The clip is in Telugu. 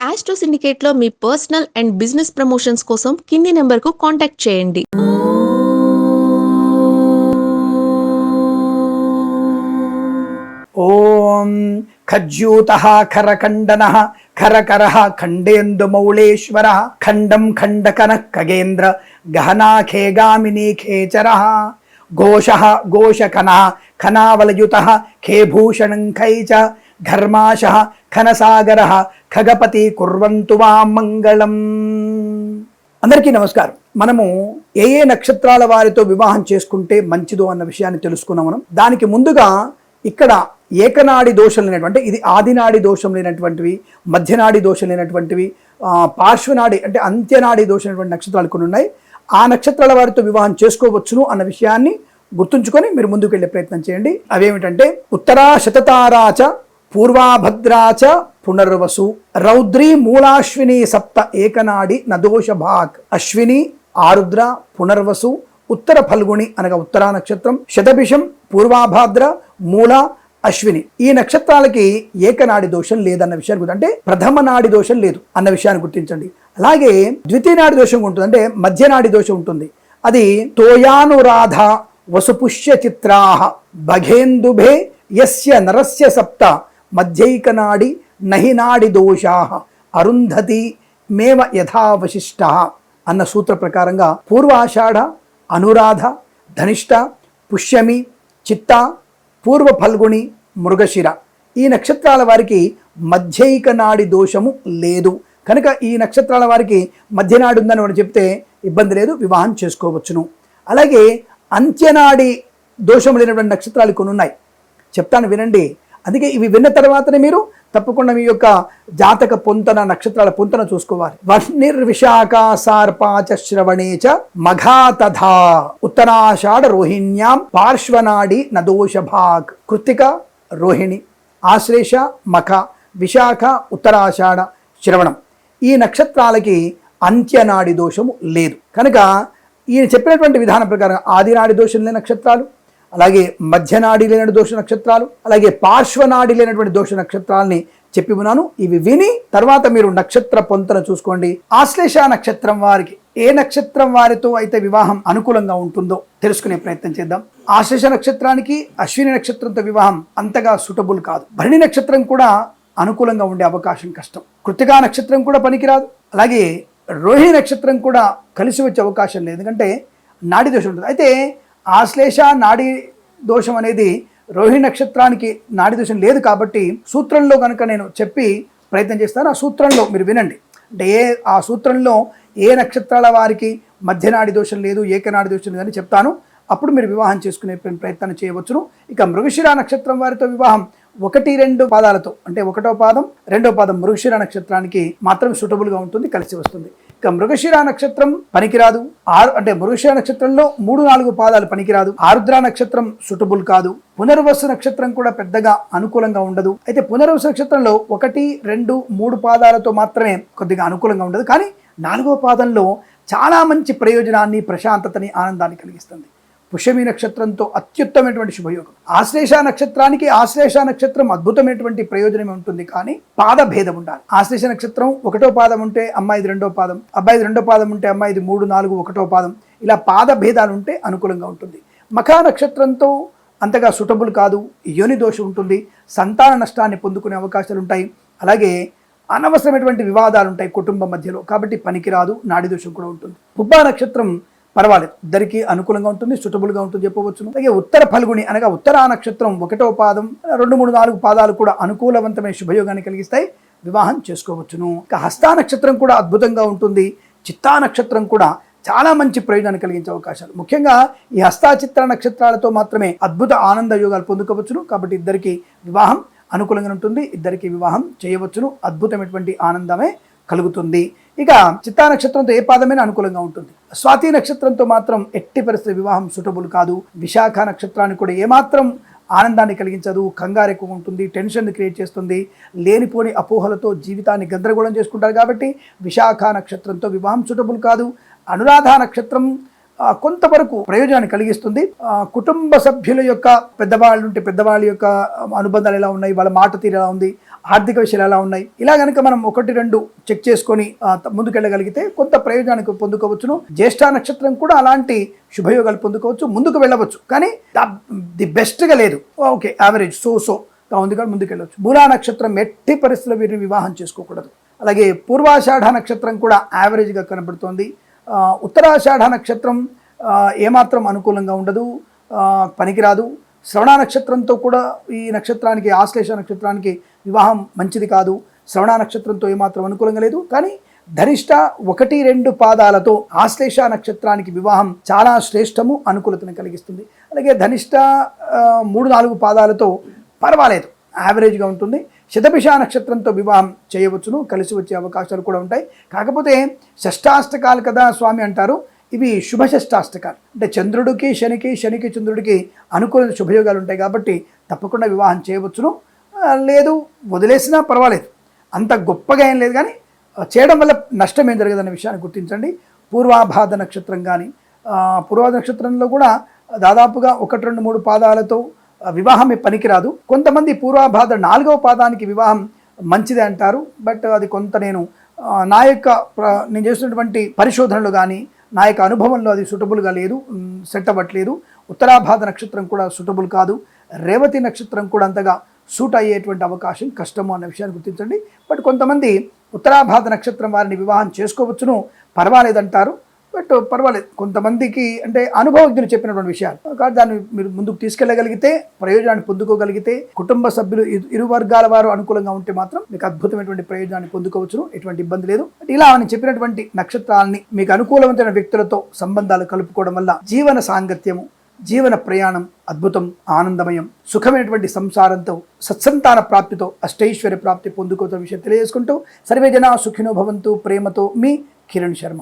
ఆస్ట్రో సిండికేట్లో మీ పర్సనల్ అండ్ బిజినెస్ ప్రమోషన్స్ కోసం కింది నెంబర్కు కాంటాక్ట్ చేయండి. ఓం ఖజ్యూత ఖరఖండన ఖరకర ఖండేందుమౌళేశ్వర ఖండం ఖండకన ఖగేంద్ర గహనాఖేగామినీ ఖేచర ఘోష ఘోషకన ఖనావలయుత ఖేభూషణం ఖై చ ఘర్మాశ ఖనసాగర ఖగపతి కుర్వంతు వా మంగళం. అందరికీ నమస్కారం. మనము ఏ ఏ నక్షత్రాల వారితో వివాహం చేసుకుంటే మంచిదో అన్న విషయాన్ని తెలుసుకున్నాం మనం. దానికి ముందుగా ఇక్కడ ఏకనాడి దోషం లేనటువంటి ఇది ఆదినాడి దోషం లేనటువంటివి మధ్యనాడి దోషం లేనటువంటివి పార్శ్వనాడి అంటే అంత్యనాడి దోషం లేనటువంటి నక్షత్రాలు కొన్ని ఉన్నాయి. ఆ నక్షత్రాల వారితో వివాహం చేసుకోవచ్చును అన్న విషయాన్ని గుర్తుంచుకొని మీరు ముందుకు వెళ్ళే ప్రయత్నం చేయండి. అవేమిటంటే ఉత్తరా శతతారాచ పూర్వాభద్రాచ పునర్వసు. రౌద్రి మూలాశ్విని సప్త ఏకనాడి నదోష భాగ్ అశ్విని ఆరుద్ర పునర్వసు ఉత్తర ఫల్గుణి అనగా ఉత్తరా నక్షత్రం. శతభిషం పూర్వాభాద్ర మూల అశ్విని. ఈ నక్షత్రాలకి ఏకనాడి దోషం లేదన్న విషయాన్ని అంటే ప్రథమ నాడి దోషం లేదు అన్న విషయాన్ని గుర్తించండి. అలాగే ద్వితీయ నాడి దోషం ఉంటుంది. అంటే మధ్యనాడి దోషం ఉంటుంది. అది తోయానురాధ వసుపుష్య చిత్రాహ భగేందుభే యస్య నరస్య సప్త మధ్యైకనాడి నహినాడి దోషా అరుంధతి మేవ యథావశిష్ట అన్న సూత్ర ప్రకారంగా పూర్వాషాఢ అనురాధ ధనిష్ట పుష్యమి చిత్త పూర్వ ఫల్గుణి మృగశిర. ఈ నక్షత్రాల వారికి మధ్యైక నాడి దోషము లేదు. కనుక ఈ నక్షత్రాల వారికి మధ్యనాడు ఉందని వాడు చెప్తే ఇబ్బంది లేదు వివాహం చేసుకోవచ్చును. అలాగే అంత్యనాడి దోషం లేనటువంటి నక్షత్రాలు కొన్ని ఉన్నాయి. చెప్తాను వినండి. అందుకే ఇవి విన్న తర్వాతనే మీరు తప్పకుండా మీ యొక్క జాతక పొంతన నక్షత్రాల పొంతన చూసుకోవాలి. వర్ణిర్విశాఖ సార్పాచ శ్రవణే చ మఘా తథా ఉత్తరాషాఢ రోహిణ్యాం పార్శ్వనాడి నదోష భాగ్ కృత్తిక రోహిణి ఆశ్లేష మఖ విశాఖ ఉత్తరాషాఢ శ్రవణం. ఈ నక్షత్రాలకి అంత్యనాడి దోషము లేదు. కనుక ఈయన చెప్పినటువంటి విధానం ప్రకారం ఆదినాడి దోషం లేని నక్షత్రాలు అలాగే మధ్యనాడి లేని దోష నక్షత్రాలు అలాగే పార్శ్వనాడి లేనటువంటి దోష నక్షత్రాలని చెప్పి ఉన్నాను. ఇవి విని తర్వాత మీరు నక్షత్ర పొంతన చూసుకోండి. ఆశ్లేష నక్షత్రం వారికి ఏ నక్షత్రం వారితో అయితే వివాహం అనుకూలంగా ఉంటుందో తెలుసుకునే ప్రయత్నం చేద్దాం. ఆశ్లేష నక్షత్రానికి అశ్విని నక్షత్రంతో వివాహం అంతగా సూటబుల్ కాదు. భరణి నక్షత్రం కూడా అనుకూలంగా ఉండే అవకాశం కష్టం. కృతికా నక్షత్రం కూడా పనికిరాదు. అలాగే రోహిణి నక్షత్రం కూడా కలిసి వచ్చే అవకాశం లేదు. ఎందుకంటే నాడి దోషం ఉంటుంది. అయితే ఆశ్లేష నాడి దోషం అనేది రోహిణి నక్షత్రానికి నాడి దోషం లేదు కాబట్టి సూత్రంలో కనుక నేను చెప్పి ప్రయత్నం చేస్తాను. ఆ సూత్రంలో మీరు వినండి. అంటే ఏ ఆ సూత్రంలో ఏ నక్షత్రాల వారికి మధ్యనాడి దోషం లేదు ఏకనాడి దోషం లేదని చెప్తాను. అప్పుడు మీరు వివాహం చేసుకునే ప్రయత్నం చేయవచ్చును. ఇక మృగశిర నక్షత్రం వారితో వివాహం ఒకటి రెండు పాదాలతో అంటే ఒకటో పాదం రెండో పాదం మృగశిర నక్షత్రానికి మాత్రం సూటబుల్గా ఉంటుంది కలిసి వస్తుంది. ఇక మృగశిర నక్షత్రం పనికిరాదు. ఆరు అంటే మృగశిర నక్షత్రంలో మూడు నాలుగు పాదాలు పనికిరాదు. ఆరుద్ర నక్షత్రం సూటబుల్ కాదు. పునర్వసు నక్షత్రం కూడా పెద్దగా అనుకూలంగా ఉండదు. అయితే పునర్వసు నక్షత్రంలో ఒకటి రెండు మూడు పాదాలతో మాత్రమే కొద్దిగా అనుకూలంగా ఉండదు. కానీ నాలుగో పాదంలో చాలా మంచి ప్రయోజనాన్ని ప్రశాంతతని ఆనందాన్ని కలిగిస్తుంది. పుష్యమి నక్షత్రంతో అత్యుత్తమైనటువంటి శుభయోగం. ఆశ్లేష నక్షత్రానికి ఆశ్లేష నక్షత్రం అద్భుతమైనటువంటి ప్రయోజనం ఉంటుంది కానీ పాద భేదం ఉండాలి. ఆశ్లేష నక్షత్రం ఒకటో పాదం ఉంటే అమ్మాయిది రెండో పాదం అబ్బాయిది రెండో పాదం ఉంటే అమ్మాయిది మూడు నాలుగు ఒకటో పాదం. ఇలా పాద భేదాలు ఉంటే అనుకూలంగా ఉంటుంది. మఖా నక్షత్రంతో అంతగా సుటబుల్ కాదు. యోని దోషం ఉంటుంది. సంతాన నష్టాన్ని పొందుకునే అవకాశాలు ఉంటాయి. అలాగే అనవసరమైనటువంటి వివాదాలు ఉంటాయి కుటుంబం మధ్యలో. కాబట్టి పనికిరాదు. నాడి దోషం కూడా ఉంటుంది. పుబ్బా నక్షత్రం పర్వాలేదు. ఇద్దరికి అనుకూలంగా ఉంటుంది సుటబుల్గా ఉంటుంది చెప్పవచ్చును. అలాగే ఉత్తర ఫల్గుని అనగా ఉత్తరా నక్షత్రం ఒకటో పాదం రెండు మూడు నాలుగు పాదాలు కూడా అనుకూలవంతమైన శుభయోగాన్ని కలిగిస్తాయి. వివాహం చేసుకోవచ్చును. ఇక హస్తా నక్షత్రం కూడా అద్భుతంగా ఉంటుంది. చిత్తా నక్షత్రం కూడా చాలా మంచి ప్రయోజనాన్ని కలిగించే అవకాశాలు. ముఖ్యంగా ఈ హస్తాచిత్ర నక్షత్రాలతో మాత్రమే అద్భుత ఆనంద యోగాలు పొందుకోవచ్చును. కాబట్టి ఇద్దరికి వివాహం అనుకూలంగా ఉంటుంది. ఇద్దరికి వివాహం చేయవచ్చును. అద్భుతమైనటువంటి ఆనందమే కలుగుతుంది. ఇక చిత్తా నక్షత్రంతో ఏ పాదమైనా అనుకూలంగా ఉంటుంది. స్వాతి నక్షత్రంతో మాత్రం ఎట్టి పరిస్థితి వివాహం సూటబుల్ కాదు. విశాఖ నక్షత్రానికి కూడా ఏమాత్రం ఆనందాన్ని కలిగించదు. కంగారు ఎక్కువ ఉంటుంది. టెన్షన్ క్రియేట్ చేస్తుంది. లేనిపోని అపోహలతో జీవితాన్ని గందరగోళం చేసుకుంటారు కాబట్టి విశాఖ నక్షత్రంతో వివాహం సూటబుల్ కాదు. అనురాధ నక్షత్రం కొంతవరకు ప్రయోజనాన్ని కలిగిస్తుంది. కుటుంబ సభ్యుల యొక్క పెద్దవాళ్ళు ఉంటే పెద్దవాళ్ళ యొక్క అనుబంధాలు ఎలా ఉన్నాయి? వాళ్ళ మాట తీరు ఎలా ఉంది? ఆర్థిక విషయాలు ఎలా ఉన్నాయి? ఇలా కనుక మనం ఒకటి రెండు చెక్ చేసుకొని ముందుకెళ్ళగలిగితే కొంత ప్రయోజనానికి పొందుకోవచ్చును. జ్యేష్ఠ నక్షత్రం కూడా అలాంటి శుభయోగాలు పొందుకోవచ్చు ముందుకు వెళ్ళవచ్చు. కానీ ది బెస్ట్గా లేదు. ఓకే యావరేజ్ సో సో గా ఉంది కానీ ముందుకెళ్ళవచ్చు మూలా నక్షత్రం ఎట్టి పరిస్థితుల్లో వీరిని వివాహం చేసుకోకూడదు. అలాగే పూర్వాషాఢ నక్షత్రం కూడా యావరేజ్గా కనబడుతోంది. ఉత్తరాషాఢ నక్షత్రం ఏమాత్రం అనుకూలంగా ఉండదు. పనికిరాదు. శ్రవణ నక్షత్రంతో కూడా ఈ నక్షత్రానికి ఆశ్లేష నక్షత్రానికి వివాహం మంచిది కాదు. శ్రవణ నక్షత్రంతో ఏమాత్రం అనుకూలంగా లేదు. కానీ ధరిష్ట ఒకటి రెండు పాదాలతో ఆశ్లేష నక్షత్రానికి వివాహం చాలా శ్రేష్టము అనుకూలతను కలిగిస్తుంది. అలాగే ధనిష్ట మూడు నాలుగు పాదాలతో పర్వాలేదు. యావరేజ్గా ఉంటుంది. శతభిష నక్షత్రంతో వివాహం చేయవచ్చును. కలిసి వచ్చే అవకాశాలు కూడా ఉంటాయి. కాకపోతే షష్టాష్టకాలు కదా స్వామి అంటారు. ఇవి శుభ షష్టాష్టకాలు. అంటే చంద్రుడికి శనికి శనికి చంద్రుడికి అనుకూల శుభయోగాలు ఉంటాయి కాబట్టి తప్పకుండా వివాహం చేయవచ్చును. లేదు వదిలేసినా పర్వాలేదు. అంత గొప్పగా ఏం లేదు కానీ చేయడం వల్ల నష్టం ఏం జరగదన్న విషయాన్ని గుర్తించండి. పూర్వాభాద నక్షత్రం కానీ పూర్వాభాద నక్షత్రంలో కూడా దాదాపుగా ఒకటి రెండు మూడు పాదాలతో వివాహం పనికిరాదు. కొంతమంది పూర్వాభాద నాలుగవ పాదానికి వివాహం మంచిదే అంటారు. బట్ అది కొంత నేను నా యొక్క నేను చేసినటువంటి పరిశోధనలు కానీ నా యొక్క అనుభవంలో అది సుటబుల్గా లేదు సెట్ అవ్వట్లేదు. ఉత్తరాభాద నక్షత్రం కూడా సుటబుల్ కాదు. రేవతి నక్షత్రం కూడా అంతగా సూట్ అయ్యేటువంటి అవకాశం కష్టము అన్న విషయాన్ని గుర్తించండి. బట్ కొంతమంది ఉత్తరాభాద నక్షత్రం వారిని వివాహం చేసుకోవచ్చును పర్వాలేదంటారు. బట్ పర్వాలేదు. కొంతమందికి అంటే అనుభవజ్ఞులు చెప్పినటువంటి విషయాలు. కాబట్టి దాన్ని మీరు ముందుకు తీసుకెళ్ళగలిగితే ప్రయోజనాన్ని పొందుకోగలిగితే కుటుంబ సభ్యులు ఇరు- ఇరు వర్గాల వారు అనుకూలంగా ఉంటే మాత్రం మీకు అద్భుతమైనటువంటి ప్రయోజనాన్ని పొందుకోవచ్చును. ఎటువంటి ఇబ్బంది లేదు. ఇలా అని చెప్పినటువంటి నక్షత్రాలని మీకు అనుకూలమైన వ్యక్తులతో సంబంధాలు కలుపుకోవడం వల్ల జీవన సాంగత్యము జీవన ప్రయాణం అద్భుతం ఆనందమయం సుఖమైనటువంటి సంసారంతో సత్సంతాన ప్రాప్తితో అష్టైశ్వర్య ప్రాప్తి పొందుకోవడం విషయం తెలియజేసుకుంటూ సర్వే జనా సుఖినో భవంతు ప్రేమతో మీ కిరణ్ శర్మ.